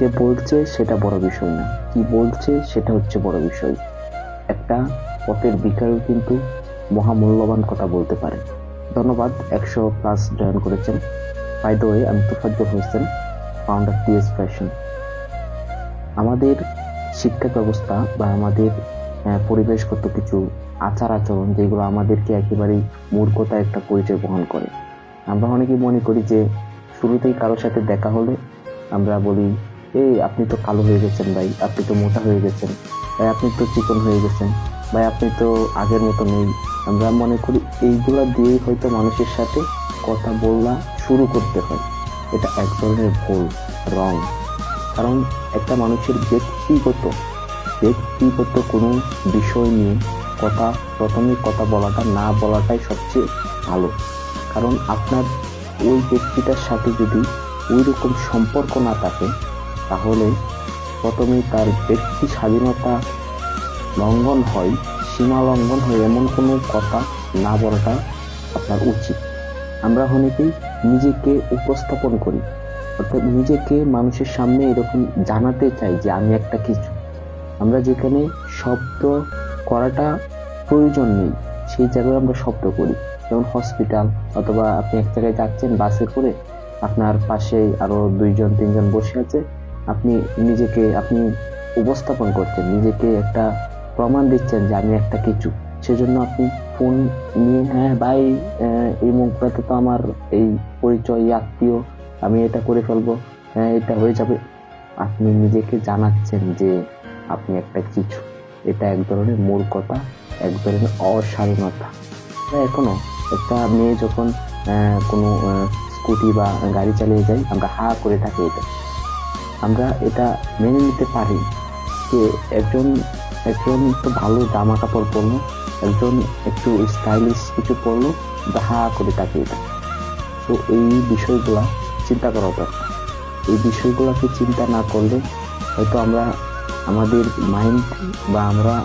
যে বলছে সেটা বড় বিষয় না। কি বলছে সেটা হচ্ছে বড় বিষয়। একটা পথের ভিখারিও কিন্তু মহামূল্যবান কথা বলতে পারে। ধন্যবাদ, একশো প্লাস জয়েন করেছেন। বাই দ্য ওয়ে আমি Tofazzal Hossain founder TS fashion আমাদের শিক্ষা ব্যবস্থা বা আমাদের পরিবেশগত কিছু আচার আচরণ যেগুলো আমাদেরকে একেবারেই মূর্খতা একটা পরিচয় বহন করে। আমরা অনেকেই মনে করি যে, শুরুতেই কারোর সাথে দেখা হলে আমরা বলি এই, আপনি তো কালো হয়ে গেছেন ভাই, আপনি তো মোটা হয়ে গেছেন, ভাই, আপনি তো চিকন হয়ে গেছেন, ভাই, আপনি তো আগের মতো নেই। আমরা মনে করি এইগুলা দিয়েই হয়তো মানুষের সাথে কথা বলা শুরু করতে হয়। এটা এক ধরনের ভুল রং কারণ একটা মানুষের ব্যক্তিগত ব্যক্তিগত কোনো বিষয় নিয়ে কথা, প্রথমে কথা বলাটা, না বলাটাই সবচেয়ে ভালো। কারণ আপনার ওই ব্যক্তিটার সাথে যদি ওই রকম সম্পর্ক না থাকে তাহলে প্রথমে তার ব্যক্তি স্বাধীনতা লঙ্ঘন হয়, সীমা লঙ্ঘন হয় এমন কোনো কথা না বলাটা আপনার উচিত। আমরা অনেকেই নিজেকে উপস্থাপন করি, অর্থাৎ নিজেকে মানুষের সামনে এরকম জানাতে চাই যে আমি একটা কিছু। আমরা যেখানে শব্দ করাটা প্রয়োজন নেই, সেই জায়গায় আমরা শব্দ করি। যেমন হসপিটাল অথবা আপনি এক জায়গায় যাচ্ছেন বাসে করে, আপনার পাশে আরও দুইজন, তিনজন বসে আছে আপনি নিজেকে, আপনি উপস্থাপন করছেন, নিজেকে একটা প্রমাণ দিচ্ছেন যে আমি একটা কিছু। সেজন্য আপনি ফোন নিয়ে হ্যাঁ ভাই এই মুখটাতে তো আমার এই পরিচয় আত্মীয়, আমি এটা করে ফেলব। হ্যাঁ এটা হয়ে যাবে। আপনি নিজেকে জানাচ্ছেন যে আপনি একটা কিছু। এটা এক ধরনের মূর্খতা, এক ধরনের অস্বাধীনতা আমরা এখনও একটা মেয়ে যখন কোনো স্কুটি বা গাড়ি চালিয়ে যায় আমরা হা করে থাকি। এটা আমরা এটা মেনে নিতে পারি যে একজন একজন একটু ভালো জামা কাপড় পরলো, একজন একটু স্টাইলিশ কিছু পরলো হা করে থাকি। এটা তো এই বিষয়গুলা চিন্তা করা দরকার। এই বিষয়গুলোকে চিন্তা না করলে হয়তো আমরা আমাদের মাইন্ড বা আমরা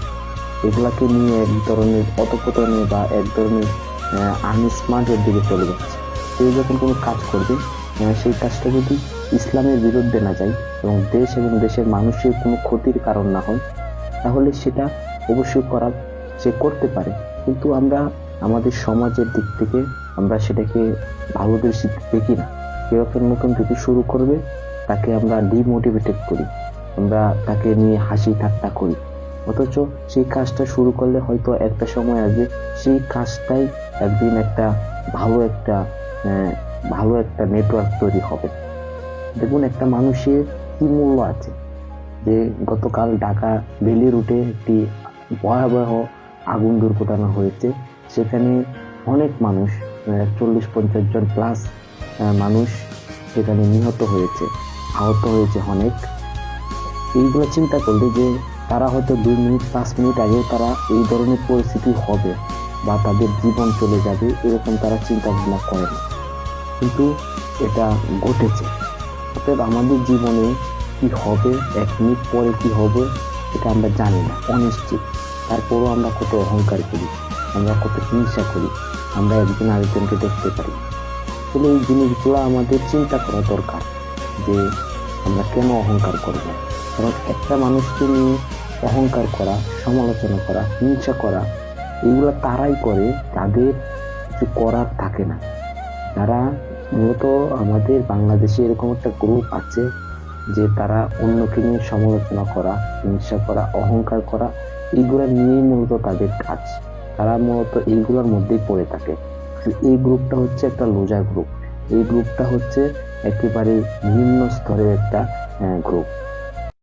এগুলাকে নিয়ে এক ধরনের অতপতনে বা এক ধরনের আনস্মার্টের দিকে চলে যাচ্ছে। কেউ যখন কোনো কাজ করবে সেই কাজটা যদি ইসলামের বিরুদ্ধে না যায় এবং দেশ এবং দেশের মানুষের কোনো ক্ষতির কারণ না হয় তাহলে সেটা অবশ্যই করা সে করতে পারে। কিন্তু আমরা আমাদের সমাজের দিক থেকে আমরা সেটাকে ভালো দৃষ্টিতে দেখি না। একটা নতুন কিছু শুরু করবে তাকে আমরা ডিমোটিভেটেড করি আমরা তাকে নিয়ে হাসি ঠাট্টা করি। অথচ সেই কাজটা শুরু করলে হয়তো একটা সময় আসবে সেই কাজটাই একদিন একটা ভালো একটা আহ, ভালো একটা নেটওয়ার্ক তৈরি হবে। দেখুন একটা মানুষের কি মূল্য আছে যে গতকাল ঢাকা বেলি রুটে একটি ভয়াবহ আগুন দুর্ঘটনা হয়েছে। সেখানে অনেক মানুষ চল্লিশ পঞ্চাশ জন প্লাস মানুষ সেখানে নিহত হয়েছে, আহত হয়েছে অনেক। এইগুলো চিন্তা করলে যে তারা হয়তো দুই মিনিট, পাঁচ মিনিট আগেও তারা এই ধরনের পরিস্থিতি হবে বা তাদের জীবন চলে যাবে, এরকম তারা চিন্তা ভাবনা করে না কিন্তু এটা ঘটেছে। অতএব আমাদের জীবনে কি হবে, এক মিনিট পরে কি হবে, এটা আমরা জানি না, অনিশ্চিত। তারপরও আমরা কত অহংকার করি, আমরা কত হিংসা করি, আমরা একজন আরেকজনকে দেখতে পারি। আসলে এই জিনিসগুলো আমাদের চিন্তা করা দরকার যে আমরা কেন অহংকার করব। কারণ একটা মানুষকে নিয়ে অহংকার করা, সমালোচনা করা, হিংসা করা, এগুলো তারাই করে, তাদের কিছু করার থাকে না। যারা মূলত আমাদের বাংলাদেশে এরকম একটা গ্রুপ আছে যে তারা অন্যকে নিয়ে সমালোচনা করা, হিংসা করা, অহংকার করা, এইগুলো নিয়েই মূলত তাদের কাজ। তারা মূলত এইগুলোর মধ্যেই পড়ে থাকে। এই গ্রুপটা হচ্ছে একটা লোজা গ্রুপ এই গ্রুপটা হচ্ছে একেবারে নিম্ন স্তরের একটা গ্রুপ